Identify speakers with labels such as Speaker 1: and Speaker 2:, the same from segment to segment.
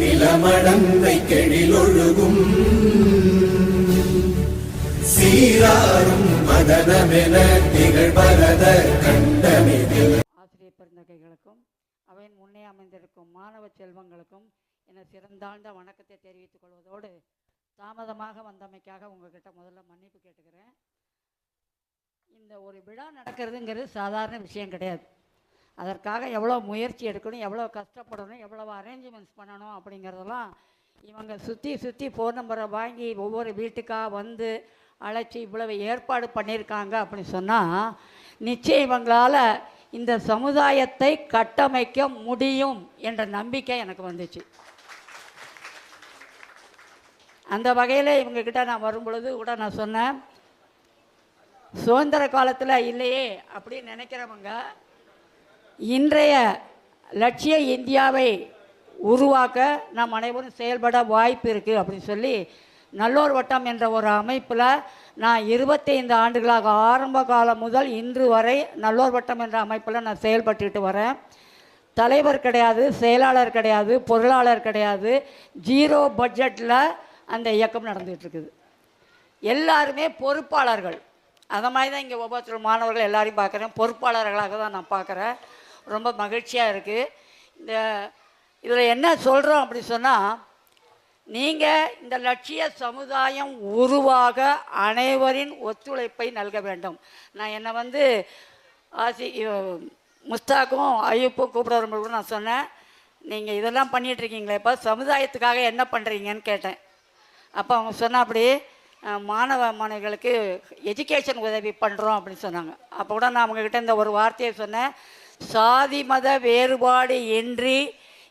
Speaker 1: நிலமடந்தை கெழிலொழுகும். சீராரும் மதனமென திகழ்பரத கண்டமிதில்.
Speaker 2: ஆசிரியர் பெருந்தகைகளுக்கும் அவையின் முன்னே அமைந்திருக்கும் மாணவ செல்வங்களுக்கும் என சிறந்தாழ்ந்த வணக்கத்தை தெரிவித்துக் கொள்வதோடு தாமதமாக வந்தமைக்காக உங்ககிட்ட முதல்ல மன்னிப்பு கேட்டுக்கிறேன். இந்த ஒரு விழா நடக்கிறதுங்கிறது சாதாரண விஷயம் கிடையாது. அதற்காக எவ்வளோ முயற்சி எடுக்கணும் எவ்வளோ கஷ்டப்படணும் எவ்வளோ அரேஞ்ச்மெண்ட்ஸ் பண்ணணும் அப்படிங்கிறதெல்லாம் இவங்க சுற்றி சுற்றி ஃபோன் நம்பரை வாங்கி ஒவ்வொரு வீட்டுக்காக வந்து அழைச்சி இவ்வளவு ஏற்பாடு பண்ணியிருக்காங்க அப்படின்னு சொன்னால் நிச்சயம் இவங்களால் இந்த சமுதாயத்தை கட்டமைக்க முடியும் என்ற நம்பிக்கை எனக்கு வந்துச்சு. அந்த வகையில் இவங்கக்கிட்ட நான் வரும் பொழுது கூட நான் சொன்னேன் சுதந்திர காலத்தில் இல்லையே அப்படின்னு நினைக்கிறவங்க இன்றைய லட்சிய இந்தியாவை உருவாக்க நாம் அனைவரும் செயல்பட வாய்ப்பு இருக்குது அப்படின்னு சொல்லி நல்லோர் வட்டம் என்ற ஒரு அமைப்பில் நான் இருபத்தைந்து ஆண்டுகளாக ஆரம்ப காலம் முதல் இன்று வரை நல்லோர் வட்டம் என்ற அமைப்பில் நான் செயல்பட்டுட்டு வரேன். தலைவர் கிடையாது செயலாளர் கிடையாது பொருளாளர் கிடையாது. ஜீரோ பட்ஜெட்டில் அந்த இயக்கம் நடந்துகிட்ருக்குது எல்லாருமே பொறுப்பாளர்கள். அந்த மாதிரி தான் இங்கே ஒவ்வொருத்தர் மாணவர்கள் எல்லாரையும் பார்க்குறேன். பொறுப்பாளர்களாக தான் நான் பார்க்குறேன். ரொம்ப மகிழ்ச்சியாக இருக்குது இந்த இதில் என்ன சொல்கிறோம் அப்படி சொன்னால் நீங்கள் இந்த லட்சிய சமுதாயம் உருவாக அனைவரின் ஒத்துழைப்பை நல்க வேண்டும். நான் என்னை வந்து ஆசி முஸ்தாக்கும் ஐயப்பும் கூப்பிட கூட நான் சொன்னேன். நீங்கள் இதெல்லாம் பண்ணிகிட்ருக்கீங்களே இப்போ சமுதாயத்துக்காக என்ன பண்ணுறீங்கன்னு கேட்டேன். அப்போ அவங்க சொன்ன அப்படி மாணவ மாணவிகளுக்கு எஜுகேஷன் உதவி பண்ணுறோம் அப்படின்னு சொன்னாங்க. அப்போ கூட நான் அவங்கக்கிட்ட இந்த ஒரு வார்த்தையை சொன்னேன். சாதி மத வேறுபாடு இன்றி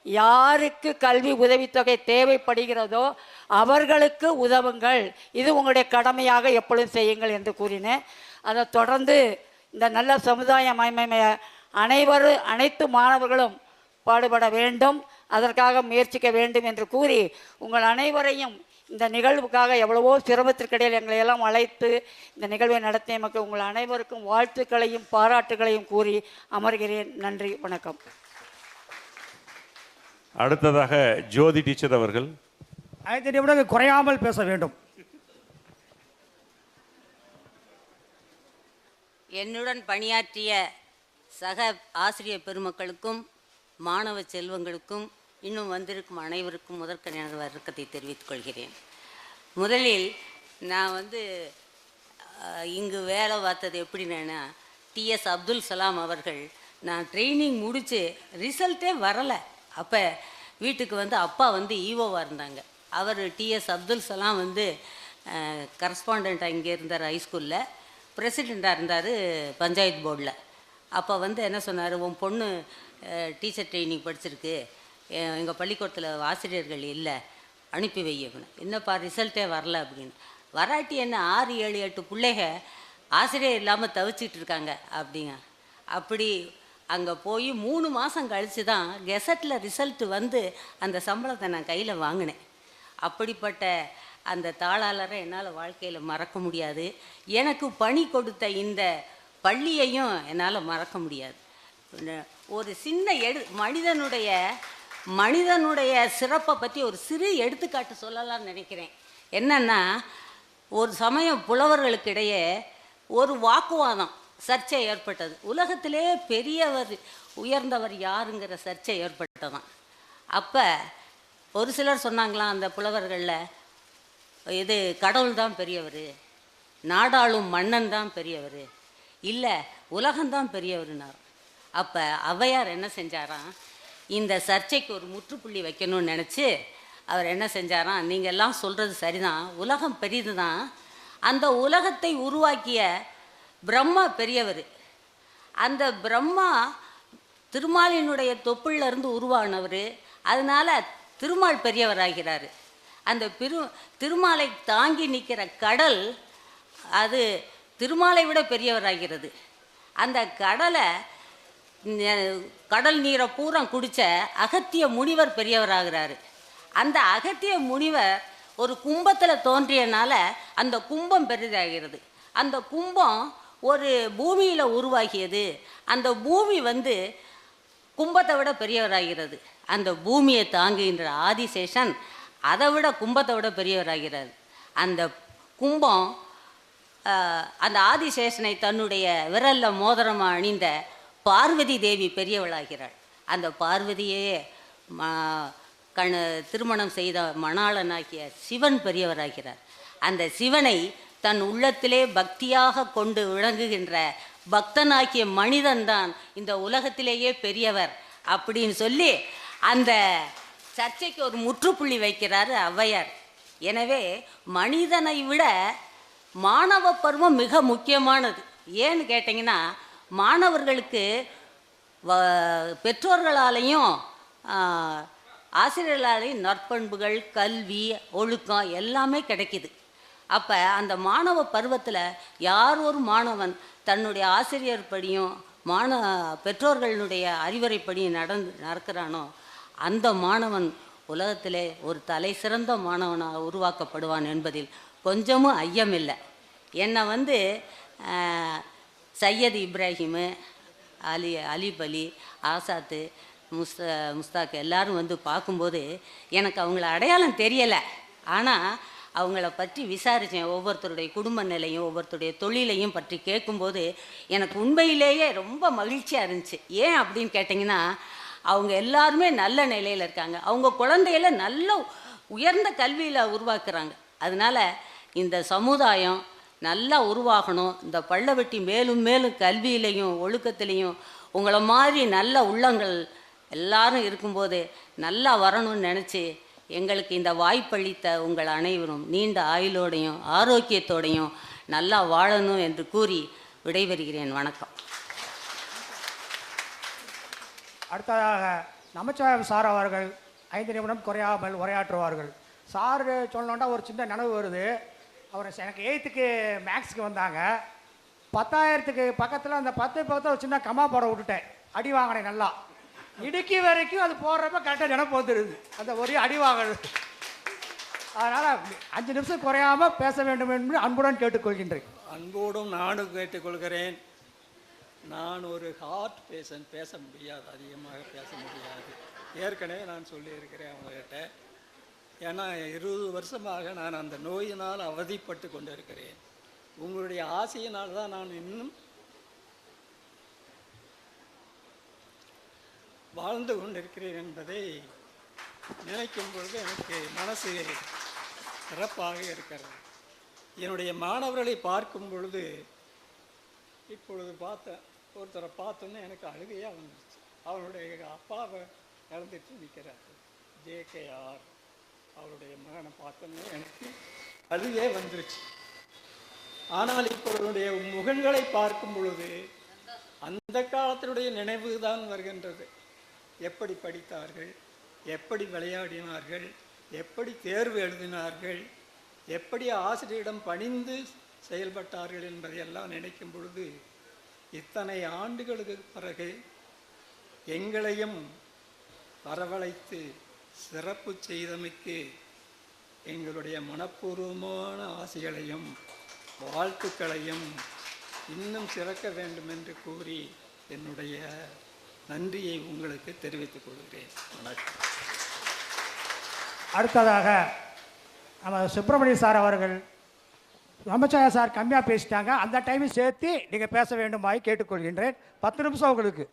Speaker 2: யாருக்கு கல்வி உதவித்தொகை தேவைப்படுகிறதோ அவர்களுக்கு உதவுங்கள். இது உங்களுடைய கடமையாக எப்பொழுதும் செய்யுங்கள் என்று கூறினேன். அதை தொடர்ந்து இந்த நல்ல சமுதாய மயமை அனைவரும் அனைத்து மாணவர்களும் பாடுபட வேண்டும். அதற்காக முயற்சிக்க வேண்டும் என்று கூறி உங்கள் அனைவரையும் இந்த நிகழ்வுக்காக எவ்வளவோ சிரமத்திற்கிடையில் எங்களை எல்லாம் அழைத்து இந்த நிகழ்வை நடத்திய மக்கள் உங்கள் அனைவருக்கும் வாழ்த்துக்களையும் பாராட்டுகளையும் கூறி அமர்கிறேன். நன்றி வணக்கம்.
Speaker 3: அடுத்ததாக ஜோதி டீச்சர் அவர்கள்.
Speaker 4: ஐந்து நிமிடங்கள் குறையாமல் பேச வேண்டும்.
Speaker 5: என்னுடன் பணியாற்றிய சக ஆசிரியர் பெருமக்களுக்கும் மாணவ செல்வங்களுக்கும் இன்னும் வந்திருக்கும் அனைவருக்கும் முதற்க எனது வணக்கத்தை தெரிவித்துக் கொள்கிறேன். முதலில் நான் வந்து இங்கு வேலை பார்த்தது எப்படின்னா டிஎஸ் அப்துல் சலாம் அவர்கள் நான் ட்ரைனிங் முடித்து ரிசல்ட்டே வரலை. அப்போ வீட்டுக்கு வந்து அப்பா வந்து ஈவோவாக இருந்தாங்க. அவர் டிஎஸ் அப்துல் சலாம் வந்து கரஸ்பாண்டாக இங்கே இருந்தார் ஹைஸ்கூலில் பிரசிடெண்ட்டாக இருந்தார் பஞ்சாயத்து போர்டில் அப்போ வந்து என்ன சொன்னார் உன் பொண்ணு டீச்சர் ட்ரைனிங் படிச்சிருக்கு. எங்கள் பள்ளிக்கூடத்தில் ஆசிரியர்கள் இல்லை அனுப்பி வை அப்படின்னு. என்னப்பா ரிசல்ட்டே வரல அப்படின்னு. வராட்டி என்ன ஆறு ஏழு எட்டு பிள்ளைக ஆசிரியர் இல்லாமல் தவிச்சிட்டு இருக்காங்க அப்படிங்க. அப்படி அங்கே போய் மூணு மாதம் கழித்து தான் கெசட்டில் ரிசல்ட் வந்து அந்த சம்பளத்தை நான் கையில் வாங்கினேன். அப்படிப்பட்ட அந்த தாளாளரை என்னால் வாழ்க்கையில் மறக்க முடியாது. எனக்கு பணி கொடுத்த இந்த பள்ளியையும் என்னால் மறக்க முடியாது. ஒரு சின்ன எடு மனிதனுடைய மனிதனுடைய சிறப்பை பற்றி ஒரு சிறு எடுத்துக்காட்டு சொல்லலாம்னு நினைக்கிறேன். என்னன்னா ஒரு சமயம் புலவர்களுக்கிடையே ஒரு வாக்குவாதம் சர்ச்சை ஏற்பட்டது. உலகத்திலே பெரியவர் உயர்ந்தவர் யாருங்கிற சர்ச்சை ஏற்பட்டதான். அப்போ ஒரு சிலர் சொன்னாங்களாம் அந்த புலவர்களில் இது கடவுள் தான் பெரியவர் நாடாளும் மன்னன் தான் பெரியவர் இல்லை உலகம்தான் பெரியவர்னார் அப்போ ஔவையார் என்ன செஞ்சாராம்? இந்த சர்ச்சைக்கு ஒரு முற்றுப்புள்ளி வைக்கணும்னு நினச்சி அவர் என்ன செஞ்சாராம் நீங்கள் எல்லாம் சொல்கிறது சரிதான் உலகம் பெரியது தான் அந்த உலகத்தை உருவாக்கிய பிரம்மா பெரியவர். அந்த பிரம்மா திருமாலினுடைய தொப்புள்ள இருந்து உருவானவர். அதனால திருமால் பெரியவராகிறார். அந்த பெரு திருமாலை தாங்கி நிற்கிற கடல் அது திருமாலை விட பெரியவராகிறது. அந்த கடலை கடல் நீரை பூரம் குடித்த அகத்திய முனிவர் பெரியவராகிறாரு. அந்த அகத்திய முனிவர் ஒரு கும்பத்தில் தோன்றியனால அந்த கும்பம் பெரிதாகிறது. அந்த கும்பம் ஒரு பூமியில் உருவாகியது. அந்த பூமி வந்து கும்பத்தை விட பெரியவராகிறது. அந்த பூமியை தாங்குகின்ற ஆதிசேஷன் அதை விட கும்பத்தை விட பெரியவராகிறார். அந்த கும்பம் அந்த ஆதிசேஷனை தன்னுடைய விரலில் மோதிரமாக அணிந்த பார்வதி தேவி பெரியவளாகிறாள். அந்த பார்வதியே ம கண திருமணம் செய்த மணாளனாகிய சிவன் பெரியவராகிறார். அந்த சிவனை தன் உள்ளத்திலே பக்தியாக கொண்டு விளங்குகின்ற பக்தனாக்கிய மனிதன்தான் இந்த உலகத்திலேயே பெரியவர் அப்படின்னு சொல்லி அந்த சர்ச்சைக்கு ஒரு முற்றுப்புள்ளி வைக்கிறார் ஔவையார். எனவே மனிதனை விட மாணவ பருவம் மிக முக்கியமானது. ஏன்னு கேட்டிங்கன்னா மாணவர்களுக்கு வ பெற்றோர்களாலேயும் ஆ, நற்பண்புகள் கல்வி ஒழுக்கம் எல்லாமே கிடைக்கிது. அப்போ அந்த மாணவ பருவத்தில் யார் ஒரு மாணவன் தன்னுடைய ஆசிரியர் படியும் மாண பெற்றோர்களுடைய அறிவுரைப்படியும் நடந்து நடக்கிறானோ அந்த மாணவன் உலகத்திலே ஒரு தலை சிறந்த மாணவனாக உருவாக்கப்படுவான் என்பதில் கொஞ்சமும் ஐயமில்லை. என்னை வந்து சையத் இப்ராஹிமு அலி அலிப் அலி ஆசாத்து முஸ்த முஸ்தாக் எல்லாரும் வந்து பார்க்கும்போது எனக்கு அவங்கள அடையாளம் தெரியலை. ஆனால் அவங்கள பற்றி விசாரித்தேன் ஒவ்வொருத்தருடைய குடும்ப நிலையும் ஒவ்வொருத்தருடைய தொழிலையும் பற்றி கேட்கும்போது எனக்கு உண்மையிலேயே ரொம்ப மகிழ்ச்சியாக இருந்துச்சு. ஏன் அப்படின்னு கேட்டிங்கன்னா அவங்க எல்லாருமே நல்ல நிலையில் இருக்காங்க. அவங்க குழந்தையில நல்ல உயர்ந்த கல்வியில் உருவாக்குறாங்க. அதனால இந்த சமுதாயம் நல்லா உருவாகணும். இந்த பள்ளவெட்டி மேலும் மேலும் கல்வியிலையும் ஒழுக்கத்திலையும் உங்களை மாதிரி நல்ல உள்ளங்கள் எல்லாரும் இருக்கும்போது நல்லா வரணும்னு நினச்சி எங்களுக்கு இந்த வாய்ப்பளித்த உங்கள் அனைவரும் நீண்ட ஆயுளோடையும் ஆரோக்கியத்தோடையும் நல்லா வாழணும் என்று கூறி விடைபெறுகிறேன். வணக்கம்.
Speaker 4: அடுத்ததாக நமச்சிவாயம் சார் அவர்கள் ஐந்து நிமிடம் குறையாமல் உரையாற்றுவார்கள். சார் சொல்லணுன்னா ஒரு சின்ன நினைவு வருது. அவர் எனக்கு எயித்துக்கு மேக்ஸுக்கு வந்தாங்க. பத்தாயிரத்துக்கு பக்கத்தில் அந்த பத்து பக்கத்தில் ஒரு சின்ன கம்மா போட விட்டுட்டேன். அடி வாங்கினேன் நல்லா. இடுக்கி வரைக்கும் அது போடுறப்ப கரெக்டாக நினப்பு வந்துடுது அந்த ஒரே அடி வாங்குறது. அதனால் அஞ்சு நிமிஷம் குறையாமல் பேச வேண்டும் என்று அன்புடன் கேட்டுக்கொள்கின்றேன்.
Speaker 6: அன்போடும் நானும் கேட்டுக்கொள்கிறேன். நான் ஒரு ஹார்ட் பேஷண்ட் பேச முடியாது. அதிகமாக பேச முடியாது. ஏற்கனவே நான் சொல்லியிருக்கிறேன் அவங்ககிட்ட. ஏன்னா இருபது வருஷமாக நான் அந்த நோயினால் அவதிப்பட்டு கொண்டிருக்கிறேன். உங்களுடைய ஆசையினால் தான் நான் இன்னும் வாழ்ந்து கொண்டிருக்கிறேன் என்பதை நினைக்கும் பொழுது எனக்கு மனசு சிறப்பாக இருக்கிறது. என்னுடைய மாணவர்களை பார்க்கும் பொழுது இப்பொழுது பார்த்தேன் ஒருத்தரை பார்த்தோன்னே எனக்கு அழுகையாக வந்துருச்சு. அவருடைய அப்பாவை இழந்துட்டு நிற்கிறார். ஜேகேஆர் அவருடைய மகனை பார்த்தோன்னே எனக்கு அழுகே வந்துருச்சு. ஆனால் இப்பொழுதுடைய முகங்களை பார்க்கும் பொழுது அந்த காலத்தினுடைய நினைவு தான் வருகின்றது. எப்படி படித்தார்கள் எப்படி விளையாடினார்கள் எப்படி தேர்வு எழுதினார்கள் எப்படி ஆசிரியரிடம் பணிந்து செயல்பட்டார்கள் என்பதையெல்லாம் நினைக்கும் பொழுது இத்தனை ஆண்டுகளுக்கு பிறகு எங்களையும் வரவழைத்து சிறப்பு செய்தமைக்கு எங்களுடைய மனப்பூர்வமான ஆசைகளையும் வாழ்த்துக்களையும் இன்னும் சிறக்க வேண்டும் என்று கூறி என்னுடைய நன்றியை உங்களுக்கு தெரிவித்துக் கொள்கிறேன். வணக்கம்.
Speaker 4: அடுத்ததாக நம்ம சுப்பிரமணிய சார் அவர்கள் நமச்சிவாய சார் கம்மியாக பேசிட்டாங்க. அந்த டைமும் சேர்த்து நீங்கள் பேச வேண்டுமாய் கேட்டுக்கொள்கின்றேன். பத்து நிமிஷம் உங்களுக்கு.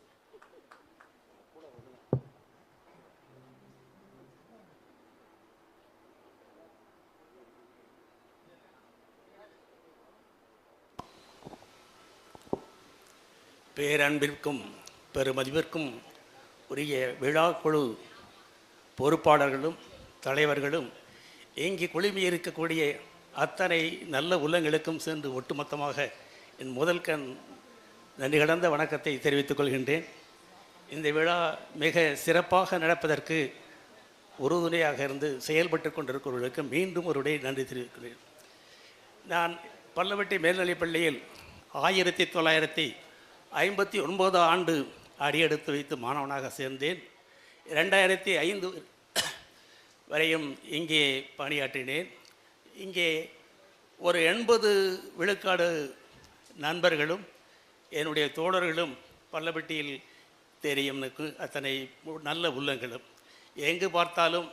Speaker 7: பேரன்பிற்கும் பெருமதிப்பிற்கும் உரிய விழா குழு பொறுப்பாளர்களும் தலைவர்களும் இங்கு குழுமி இருக்கக்கூடிய அத்தனை நல்ல உள்ளங்களுக்கும் சென்று ஒட்டுமொத்தமாக என் முதல் கண் நன்றி கடந்த வணக்கத்தை தெரிவித்துக் கொள்கின்றேன். இந்த விழா மிக சிறப்பாக நடப்பதற்கு உறுதுணையாக இருந்து செயல்பட்டு கொண்டிருக்கிறவர்களுக்கு மீண்டும் ஒருடைய நன்றி தெரிவிக்கிறேன். நான் பல்லவட்டி மேல்நிலைப் பள்ளியில் ஆயிரத்தி தொள்ளாயிரத்தி ஐம்பத்தி ஒன்பதாம் ஆண்டு அடியெடுத்து வைத்து மாணவனாக சேர்ந்தேன். ரெண்டாயிரத்தி ஐந்து வரையும் இங்கே பணியாற்றினேன். இங்கே ஒரு எண்பது விழுக்காடு நண்பர்களும் என்னுடைய தோழர்களும் பல்லப்பட்டியில் தெரியும் எனக்கு அத்தனை நல்ல உள்ளங்களும். எங்கு பார்த்தாலும்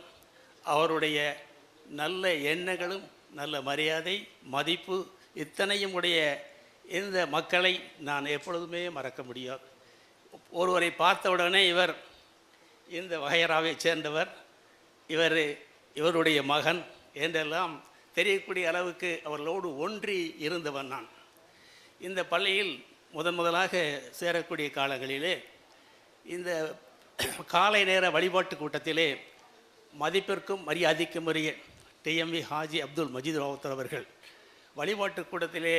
Speaker 7: அவருடைய நல்ல எண்ணங்களும் நல்ல மரியாதை மதிப்பு இத்தனையும் உடைய இந்த மக்களை நான் எப்பொழுதுமே மறக்க முடியாது. ஒருவரை பார்த்தவுடனே இவர் இந்த வகையராவை சேர்ந்தவர் இவர் இவருடைய மகன் என்றெல்லாம் தெரியக்கூடிய அளவுக்கு அவர்களோடு ஒன்றி இருந்தவன் நான். இந்த பள்ளியில் முதன் முதலாக சேரக்கூடிய காலங்களிலே இந்த காலை நேர வழிபாட்டு கூட்டத்திலே மதிப்பிற்கும் மரியாதைக்கும் உரிய டிஎம்வி ஹாஜி அப்துல் மஜீத் ராவத்தர் அவர்கள் வழிபாட்டு கூட்டத்திலே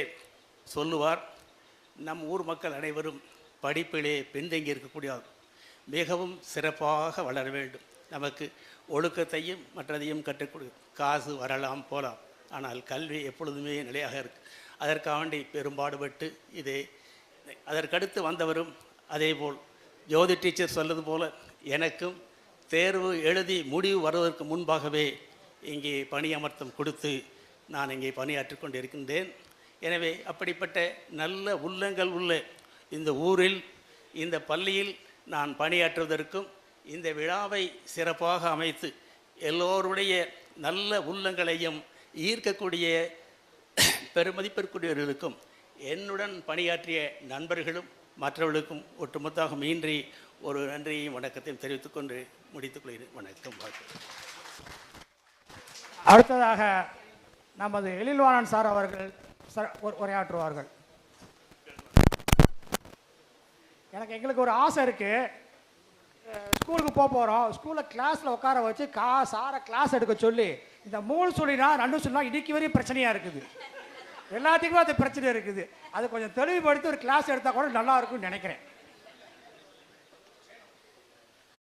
Speaker 7: சொல்லுவார் நம் ஊர் மக்கள் அனைவரும் படிப்பிலே பின்தங்கி இருக்கக்கூடிய மிகவும் சிறப்பாக வளர வேண்டும். நமக்கு ஒழுக்கத்தையும் மற்றதையும் கற்றுக்கொடு காசு வரலாம் போகலாம் ஆனால் கல்வி எப்பொழுதுமே நிலையாக இருக்கு. அதற்காண்டி பெரும்பாடுபட்டு இதே அதற்கடுத்து வந்தவரும் அதேபோல். ஜோதி டீச்சர் சொல்வது போல எனக்கும் தேர்வு எழுதி முடிவு வருவதற்கு முன்பாகவே இங்கே பணியமர்த்தம் கொடுத்து நான் இங்கே பணியாற்றிக் கொண்டிருக்கின்றேன். எனவே அப்படிப்பட்ட நல்ல உள்ளங்கள் உள்ள இந்த ஊரில் இந்த பள்ளியில் நான் பணியாற்றுவதற்கும் இந்த விழாவை சிறப்பாக அமைத்து எல்லோருடைய நல்ல உள்ளங்களையும் ஈர்க்கக்கூடிய பெருமதிப்பிற்குரியவர்களுக்கும் என்னுடன் பணியாற்றிய நண்பர்களும் மற்றவர்களுக்கும் ஒட்டுமொத்தமாக மீன்றி ஒரு நன்றியையும் வணக்கத்தையும் தெரிவித்துக்கொண்டு முடித்துக்கொள்கிறேன் வணக்கம் வாழ்க்கை
Speaker 4: அடுத்ததாக நமது எழில்வாணன் சார் அவர்கள் உரையாற்றுவார்கள் எனக்கு எங்களுக்கு ஒரு ஆசை இருக்குது ஸ்கூலுக்கு போக போகிறோம் ஸ்கூலில் கிளாஸில் உட்கார வச்சு கா சாரை கிளாஸ் எடுக்க சொல்லி இந்த மூணு சொல்லினா ரெண்டு சொல்லினா இடிக்கு வரையும் பிரச்சனையாக இருக்குது. எல்லாத்துக்குமே அது பிரச்சனை இருக்குது. அது கொஞ்சம் தெளிவுபடுத்தி ஒரு கிளாஸ் எடுத்தால் கூட நல்லா இருக்கும்னு நினைக்கிறேன்.